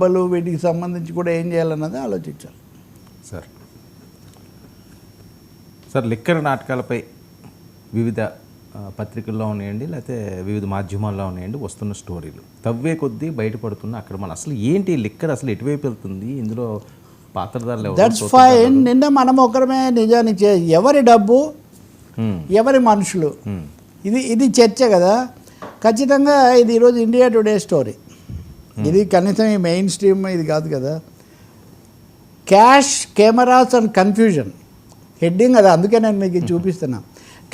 డబ్బులు వీటికి సంబంధించి కూడా ఏం చేయాలన్నది ఆలోచించాలి. సార్. సార్ లిక్కర్ నాటకాలపై వివిధ పత్రికల్లో ఉన్నాయండి లేకపోతే వివిధ మాధ్యమాల్లో ఉన్నాయండి వస్తున్న స్టోరీలు. తవ్వే కొద్దీ బయటపడుతున్న అక్కడ మన అసలు ఏంటి లిక్కర్? అసలు ఎటువైపు వెళ్తుంది? ఇందులో పాత్రధారులు? దట్స్ ఫైన్ నిన్న మనం ఒకరమే నిజానికి ఎవరి డబ్బు? ఎవరి మనుషులు? ఇది ఇది చర్చ కదా. ఖచ్చితంగా ఇది ఈరోజు ఇండియా టుడే స్టోరీ. ఇది కనీసం ఈ మెయిన్ స్ట్రీమ్ ఇది కాదు కదా. Cash cameras and confusion heading అది అందుకే నేను మీకు ఇది చూపిస్తున్నా.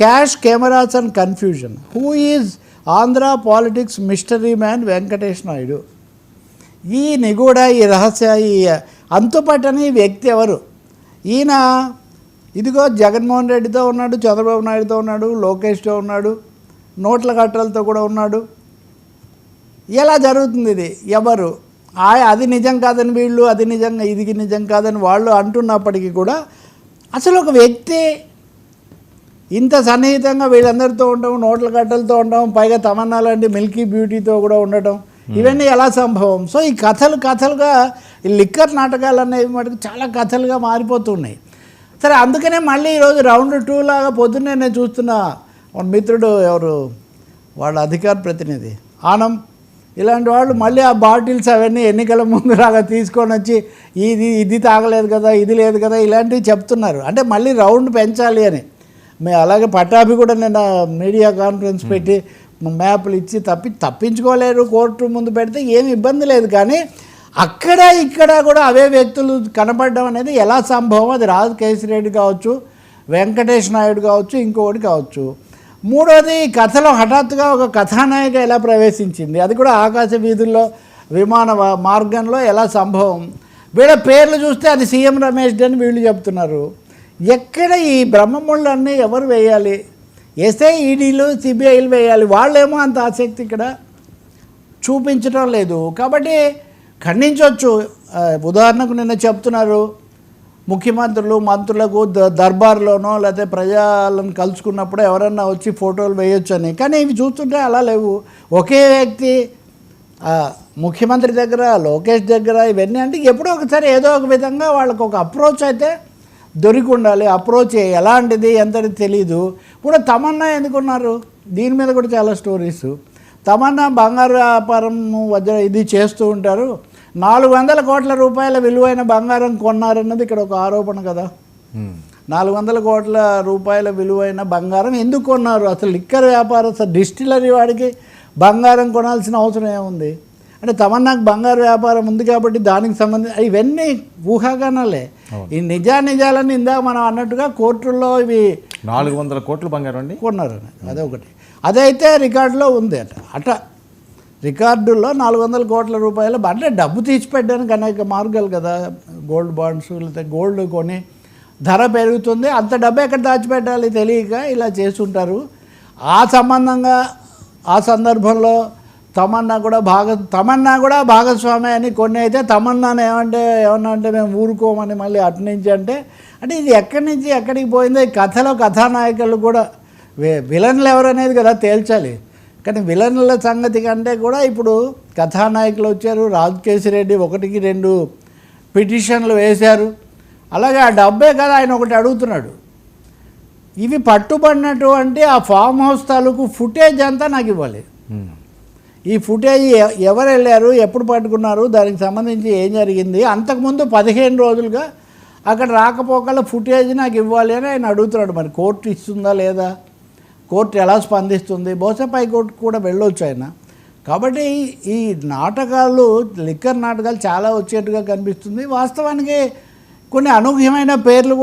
Cash cameras and confusion who is Andhra politics mystery man Venkatesh Naidu ఈ నిగూఢ ఈ రహస్య ఈ అంతుపట్టని వ్యక్తి ఎవరు? ఈయన ఇదిగో జగన్మోహన్ రెడ్డితో ఉన్నాడు చంద్రబాబు నాయుడుతో ఉన్నాడు లోకేష్తో ఉన్నాడు నోట్ల కట్టలతో కూడా ఉన్నాడు. ఎలా జరుగుతుంది ఇది? ఎవరు? ఆ అది నిజం కాదని వీళ్ళు అది నిజంగా ఇది నిజం కాదని వాళ్ళు అంటున్నప్పటికీ కూడా అసలు ఒక వ్యక్తి ఇంత సన్నిహితంగా వీళ్ళందరితో ఉండడం నోట్ల కట్టలతో ఉండడం పైగా తమన్నా లాంటి మిల్కీ బ్యూటీతో కూడా ఉండటం ఇవన్నీ ఎలా సంభవం? సో ఈ కథలు కథలుగా ఈ లిక్కర్ నాటకాలు అనేవి మటుకు చాలా కథలుగా మారిపోతున్నాయి. సరే అందుకనే మళ్ళీ ఈరోజు రౌండ్ టూ లాగా పొద్దున్నే నేను చూస్తున్నా మన మిత్రుడు ఎవరు? వాళ్ళ అధికార ప్రతినిధి. ఆనం ఇలాంటి వాళ్ళు మళ్ళీ ఆ బాటిల్స్ అవన్నీ ఎన్నికల ముందు లాగా తీసుకొని వచ్చి ఇది ఇది తాగలేదు కదా ఇది లేదు కదా ఇలాంటివి చెప్తున్నారు. అంటే మళ్ళీ రౌండ్ పెంచాలి అని. మే అలాగే పట్టాభి కూడా నిన్న మీడియా కాన్ఫరెన్స్ పెట్టి మ్యాప్లు ఇచ్చి తప్పి తప్పించుకోలేరు కోర్టు ముందు పెడితే ఏమి ఇబ్బంది లేదు. కానీ అక్కడ ఇక్కడ కూడా అవే వ్యక్తులు కనపడడం అనేది ఎలా సంభవం? అది రాజు కేసిరెడ్డి కావచ్చు వెంకటేష్ నాయుడు కావచ్చు ఇంకొకటి కావచ్చు. మూడోది ఈ కథలో హఠాత్తుగా ఒక కథానాయిక ఎలా ప్రవేశించింది? అది కూడా ఆకాశ వీధుల్లో విమాన మార్గంలో ఎలా సంభవం? వీళ్ళ పేర్లు చూస్తే అది సీఎం రమేష్ అని వీళ్ళు చెప్తున్నారు. ఎక్కడ ఈ బ్రహ్మముళ్ళన్నీ ఎవరు వేయాలి? ఎస్ఏ ఈడీలు సిబిఐలు వేయాలి. వాళ్ళేమో అంత ఆసక్తి ఇక్కడ చూపించడం లేదు. కాబట్టి ఖండించవచ్చు. ఉదాహరణకు నిన్న చెప్తున్నారు ముఖ్యమంత్రులు మంత్రులకు ద దర్బార్లోనో లేకపోతే ప్రజలను కలుసుకున్నప్పుడు ఎవరన్నా వచ్చి ఫోటోలు వేయొచ్చు అని కానీ ఇవి చూస్తుంటే అలా లేవు. ఒకే వ్యక్తి ముఖ్యమంత్రి దగ్గర లోకేష్ దగ్గర ఇవన్నీ అంటే ఎప్పుడో ఒకసారి ఏదో ఒక విధంగా వాళ్ళకు ఒక అప్రోచ్ అయితే దొరికి ఉండాలి అప్రోచ్ ఎలాంటిది ఎంతది తెలీదు. కూడా తమన్నా ఎందుకున్నారు? దీని మీద కూడా చాలా స్టోరీస్. తమన్నా బంగారు వ్యాపారం వజ్ర ఇది చేస్తూ ఉంటారు. నాలుగు వందల కోట్ల రూపాయల విలువైన బంగారం కొన్నారన్నది ఇక్కడ ఒక ఆరోపణ కదా. నాలుగు వందల కోట్ల రూపాయల విలువైన బంగారం ఎందుకు కొన్నారు? అసలు లిక్కర్ వ్యాపారం అసలు డిస్టిలరీ వాడికి బంగారం కొనాల్సిన అవసరం ఏముంది? అంటే తమన్నాకు బంగారు వ్యాపారం ఉంది కాబట్టి దానికి సంబంధించి ఇవన్నీ ఊహాగానాలే. ఈ నిజా నిజాలని ఇందాక మనం అన్నట్టుగా కోర్టుల్లో ఇవి నాలుగు వందల కోట్ల బంగారం అండి? కొన్నారని అదొకటి. అదైతే రికార్డులో ఉంది అట. అట. రికార్డుల్లో నాలుగు వందల కోట్ల రూపాయలు అంటే డబ్బు తీసిపెట్టడానికి అనేక మార్గాలు కదా. గోల్డ్ బాండ్స్ లేకపోతే గోల్డ్ కొని ధర పెరుగుతుంది. అంత డబ్బు ఎక్కడ దాచిపెట్టాలి తెలియక ఇలా చేస్తుంటారు. ఆ సంబంధంగా ఆ సందర్భంలో తమన్నా కూడా భాగ తమన్నా కూడా భాగస్వామి అని కొన్ని అయితే తమన్నాను ఏమంటే ఏమన్నా అంటే మేము ఊరుకోమని మళ్ళీ అటు నుంచి అంటే అంటే ఇది ఎక్కడి నుంచి ఎక్కడికి పోయిందో ఈ కథలో కథానాయకులు కూడా వి- విలన్లు ఎవరనేది కదా తేల్చాలి. కానీ విలన్ల సంగతి కంటే కూడా ఇప్పుడు కథానాయకులు వచ్చారు రెడ్డి ఒకటికి రెండు పిటిషన్లు వేశారు. అలాగే ఆ డబ్బే కదా ఆయన ఒకటి అడుగుతున్నాడు. ఇవి పట్టుబడినటువంటి ఆ ఫామ్ హౌస్ తాలూకు ఫుటేజ్ అంతా నాకు ఇవ్వాలి ఈ ఫుటేజ్ ఎవరు వెళ్ళారు ఎప్పుడు పట్టుకున్నారు దానికి సంబంధించి ఏం జరిగింది అంతకుముందు పదిహేను రోజులుగా అక్కడ రాకపోకల ఫుటేజ్ నాకు ఇవ్వాలి అని ఆయన అడుగుతున్నాడు. మరి కోర్టు ఇస్తుందా లేదా? కోర్టు ఎలా స్పందిస్తుంది? బహుశా పైకోర్టు కూడా వెళ్ళొచ్చు ఆయన. కాబట్టి ఈ నాటకాలు లిక్కర్ నాటకాలు చాలా వచ్చేట్టుగా కనిపిస్తుంది. వాస్తవానికి కొన్ని అనూహ్యమైన పేర్లు